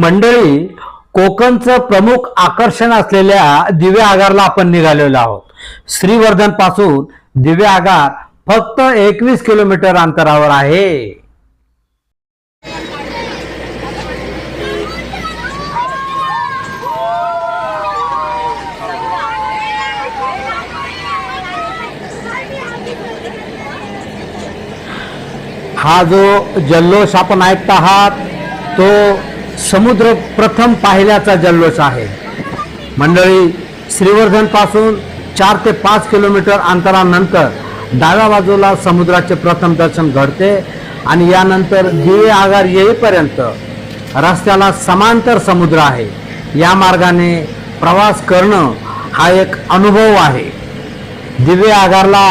मंडळी कोकणचं प्रमुख आकर्षण असलेल्या दिवे आगारला आपण निघालेलो आहोत. श्रीवर्धनपासून दिव्य आगार फक्त एकवीस किलोमीटर अंतरावर आहे. हा जो जल्लोष आपण ऐकत आहात तो समुद्र प्रथम पाहिल्याचा जल्लोष आहे. मंडळी श्रीवर्धनपासून चार ते पाच किलोमीटर अंतरानंतर डाव्या बाजूला समुद्राचे प्रथम दर्शन घडते आणि यानंतर दिवे आगार येईपर्यंत रस्त्याला समांतर समुद्र आहे. या मार्गाने प्रवास करणं हा एक अनुभव आहे. दिवे आगारला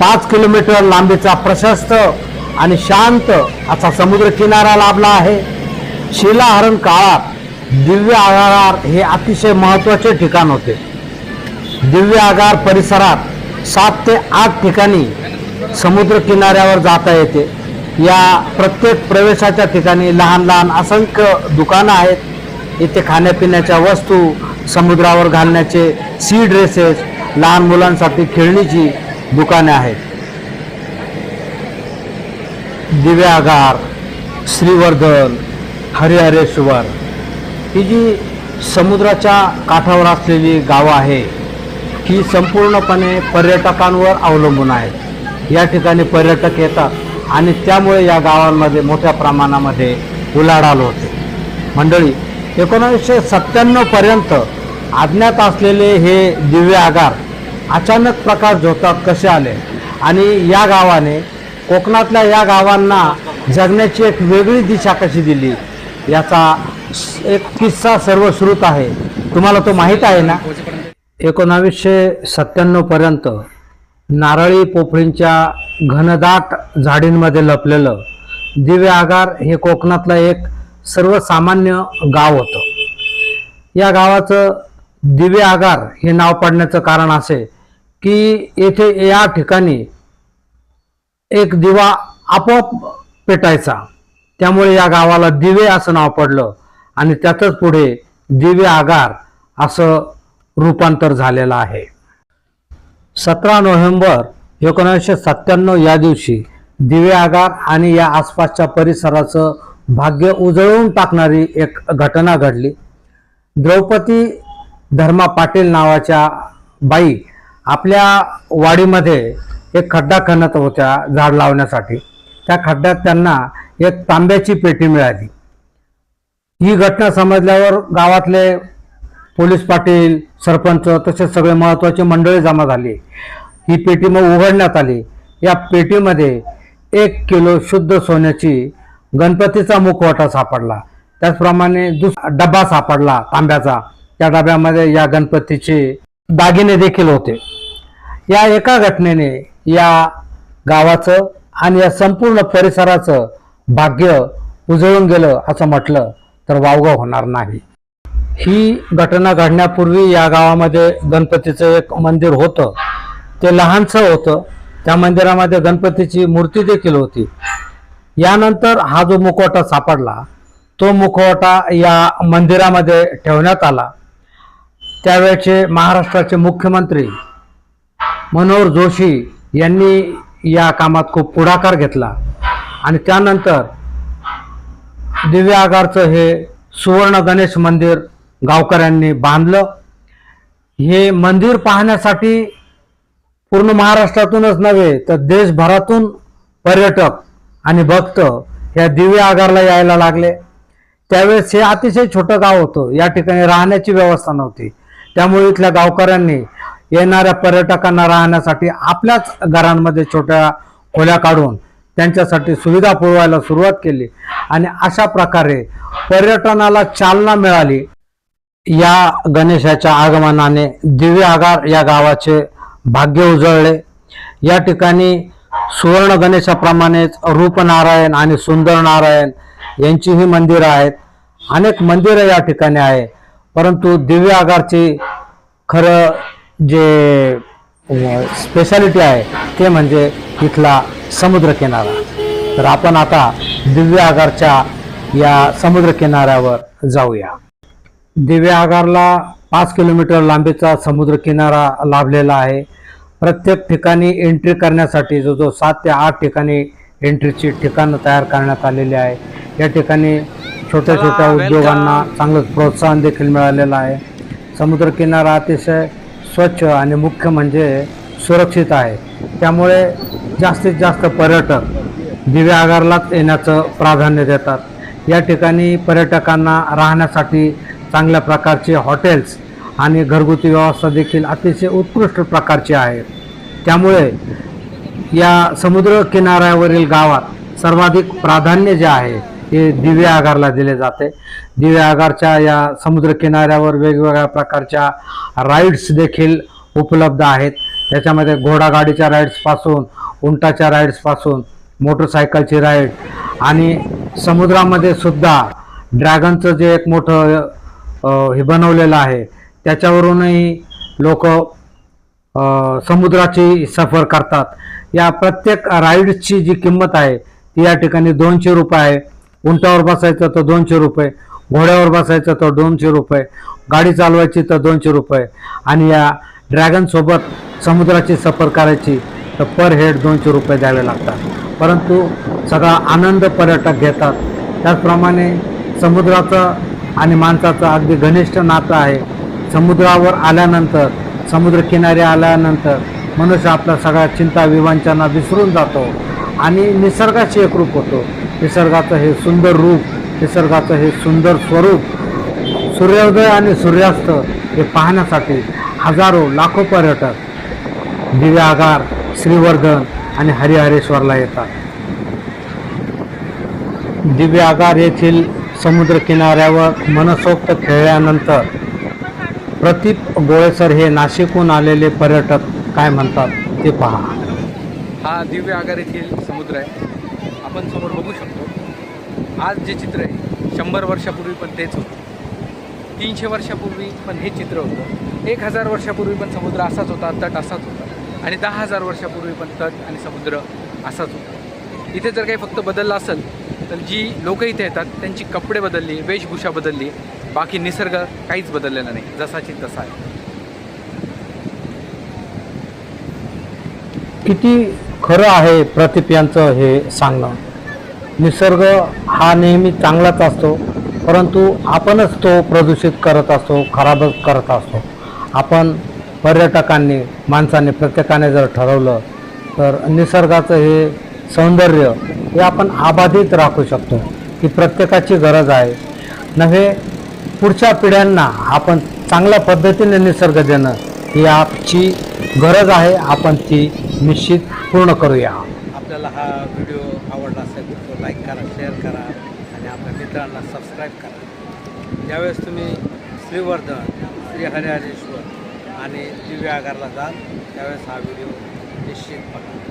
पाच किलोमीटर लांबीचा प्रशस्त आणि शांत असा समुद्र किनारा लाभला आहे. शिलाहरण काळात दिव्य आगार हे अतिशय महत्त्वाचे ठिकाण होते. दिव्य आगार परिसरात सात ते आठ ठिकाणी समुद्र किनाऱ्यावर जाता येते. या प्रत्येक प्रवेशाच्या ठिकाणी लहान लहान असंख्य दुकानं आहेत. इथे खाण्यापिण्याच्या वस्तू समुद्रावर घालण्याचे सी ड्रेसेस लहान मुलांसाठी खेळणीची दुकाने आहेत. दिव्य आगार श्रीवर्धन हरिहरेश्वर ही जी समुद्राच्या काठावर असलेली गावं आहे ही संपूर्णपणे पर्यटकांवर अवलंबून आहेत या ठिकाणी पर्यटक येतात आणि त्यामुळे या गावांमध्ये मोठ्या प्रमाणामध्ये उलाढाल होते. मंडळी एकोणावीसशे सत्त्याण्णवपर्यंत अज्ञात असलेले हे दिव्य आगार अचानक प्रकाश झोतात कसे आले? आणि या गावाने कोकणातल्या या गावांना जगण्याची एक वेगळी दिशा कशी दिली? याचा एक किस्सा सर्वश्रुत आहे. तुम्हाला तो माहीत आहे ना? एकोणावीसशे सत्त्याण्णवपर्यंत नारळी पोफळींच्या घनदाट झाडींमध्ये लपलेलं दिव्य आगार हे कोकणातलं एक सर्वसामान्य गाव होतं. या गावाचं दिव्य आगार हे नाव पडण्याचं कारण असे की येथे या ठिकाणी एक दिवा आपोआप पेटायचा. त्यामुळे या गावाला दिवे असं नाव पडलं आणि त्यातच पुढे दिवे आगार असं रूपांतर झालेलं आहे. सतरा नोव्हेंबर एकोणीसशे सत्त्याण्णव या दिवशी दिवे आगार आणि या आसपासच्या परिसराचं भाग्य उजळून टाकणारी एक घटना घडली. द्रौपदी धर्मा पाटील नावाच्या बाई आपल्या वाडीमध्ये एक खड्डा खणत होत्या झाड लावण्यासाठी. त्या खड्ड्यात त्यांना एक तांब्याची पेटी मिळाली. ही घटना समजल्यावर गावातले पोलीस पाटील सरपंच तसेच सगळे महत्त्वाचे मंडळी जमा झाली. ही पेटी मग उघडण्यात आली. या पेटीमध्ये एक किलो शुद्ध सोन्याची गणपतीचा मुखवटा सापडला. त्याचप्रमाणे दुस डबा सापडला तांब्याचा. त्या डब्यामध्ये या गणपतीचे दागिने देखील होते. या एका घटनेने या गावाचं आणि या संपूर्ण परिसराचं भाग्य उजळून गेलं असं म्हटलं तर वावगं होणार नाही. ही घटना घडण्यापूर्वी या गावामध्ये गणपतीचं एक मंदिर होतं. ते लहानसं होतं. त्या मंदिरामध्ये गणपतीची मूर्ती देखील होती. यानंतर हा जो मुखवटा सापडला तो मुखवटा या मंदिरामध्ये ठेवण्यात आला. त्यावेळचे महाराष्ट्राचे मुख्यमंत्री मनोहर जोशी यांनी या कामात खूप पुढाकार घेतला. आणि त्यानंतर दिव्य आगारचं हे सुवर्ण गणेश मंदिर गावकऱ्यांनी बांधलं. हे मंदिर पाहण्यासाठी पूर्ण महाराष्ट्रातूनच नव्हे तर देशभरातून पर्यटक आणि भक्त या दिव्य आगारला यायला लागले. त्यावेळेस हे अतिशय छोटं गाव होतं. या ठिकाणी राहण्याची व्यवस्था नव्हती. त्यामुळे इथल्या गावकऱ्यांनी येणाऱ्या पर्यटकांना राहण्यासाठी आपल्याच घरांमध्ये छोट्या खोल्या काढून त्यांच्यासाठी सुविधा पुरवायला सुरुवात केली. आणि अशा प्रकारे पर्यटनाला चालना मिळाली. या गणेशाच्या आगमनाने दिव्य आगार या गावाचे भाग्य उजळले. या ठिकाणी सुवर्ण गणेशाप्रमाणेच रूपनारायण आणि सुंदर नारायण यांचीही मंदिरं आहेत. अनेक मंदिरं या ठिकाणी आहे. परंतु दिव्य आगारची खरं जे स्पेशालिटी आहे ते म्हणजे इथला समुद्रकिनारा. तर आपण आता दिव्य आगारच्या या समुद्रकिनाऱ्यावर जाऊया. दिव्या आगारला पाच किलोमीटर लांबीचा समुद्रकिनारा लाभलेला आहे. प्रत्येक ठिकाणी एंट्री करण्यासाठी जो जो सात ते आठ ठिकाणी एंट्रीची ठिकाणं तयार करण्यात आलेली आहे. या ठिकाणी छोट्या छोट्या उद्योगांना चांगलं प्रोत्साहन देखील मिळालेलं आहे. समुद्रकिनारा अतिशय स्वच्छ आणि मुख्य म्हणजे सुरक्षित आहे. त्यामुळे जास्तीत जास्त पर्यटक दिव्या आगारलाच येण्याचं प्राधान्य देतात. या ठिकाणी पर्यटकांना राहण्यासाठी चांगल्या प्रकारचे हॉटेल्स आणि घरगुती व्यवस्था देखील अतिशय उत्कृष्ट प्रकारची आहे त्यामुळे या समुद्र किनाऱ्यावरील गावात सर्वाधिक प्राधान्य जे आहे ते दिव्या आगारला दिले जाते. दिव्या आगारच्या या समुद्र किनाऱ्यावर वेगवेगळ्या प्रकारच्या राईड्स देखील उपलब्ध आहेत. त्याच्यामध्ये घोडागाडीच्या राईड्सपासून उंटाच्या राईड्सपासून मोटरसायकलची राईड आणि समुद्रामध्ये सुद्धा ड्रॅगनचं जे एक मोठं हे बनवलेलं आहे त्याच्यावरूनही लोक समुद्राची सफर करतात. या प्रत्येक राईड्सची जी किंमत आहे ती या ठिकाणी दोनशे रुपये आहे. उंटावर बसायचं तर दोनशे रुपये. घोड्यावर बसायचं तर दोनशे रुपये गाडी चालवायची तर दोनशे रुपये आणि या ड्रॅगनसोबत समुद्राची सफर करायची तर पर हेड दोनशे रुपये द्यावे लागतात. परंतु सगळा आनंद पर्यटक घेतात. त्याचप्रमाणे समुद्राचं आणि माणसाचं अगदी घनिष्ठ नातं आहे. समुद्रावर आल्यानंतर समुद्रकिनारी आल्यानंतर मनुष्य आपल्या सगळ्या चिंता विवांचना विसरून जातो आणि निसर्गाशी एकरूप होतो. निसर्गाचं हे सुंदर रूप निसर्गाचं हे सुंदर स्वरूप सूर्योदय आणि सूर्यास्त हे पाहण्यासाठी हजारो लाखो पर्यटक दिव्यागार श्रीवर्धन आणि हरिहरेश्वरला येतात. दिव्य आगार येथील समुद्रकिनाऱ्यावर मनसोक्त खेळल्यानंतर प्रदीप गोळेसर हे नाशिकहून आलेले पर्यटक काय म्हणतात ते पहा. हा दिव्य आगार येथील समुद्र आहे. आपण समोर बघू शकतो. आज जे चित्र आहे शंभर वर्षापूर्वी पण तेच होतं. तीनशे वर्षापूर्वी पण हे चित्र होतं. एक हजार वर्षापूर्वी पण समुद्र असाच होता तट असाच होता. आणि दहा हजार वर्षापूर्वी पण तट आणि समुद्र असाच होता. इथे जर काही फक्त बदललं असेल तर जी लोक इथे येतात त्यांची कपडे बदलली वेशभूषा बदलली बाकी निसर्ग काहीच बदललेला नाही जसाची तसा आहे. किती खरं आहे प्रतीप यांचं हे सांगणं? निसर्ग हा नेहमी चांगलाच असतो परंतु आपणच तो प्रदूषित करत असतो खराबच करत असतो. आपण पर्यटकांनी माणसांनी प्रत्येकाने जर ठरवलं तर निसर्गाचं हे सौंदर्य हे आपण अबाधित राखू शकतो ही प्रत्येकाची गरज आहे. नव्हे पुढच्या पिढ्यांना आपण चांगल्या पद्धतीने निसर्ग देणं ही आपची गरज आहे आपण ती निश्चित पूर्ण करूया. आपल्याला हा व्हिडिओ आवडला असेल तर तो लाईक करा शेअर करा आणि आपल्या मित्रांना सबस्क्राईब करा. ज्यावेळेस तुम्ही श्रीवर्धन श्री हरिहरेश्वर आणि दिव्य आगारला जाल त्यावेळेस हा व्हिडिओ निश्चित बघा.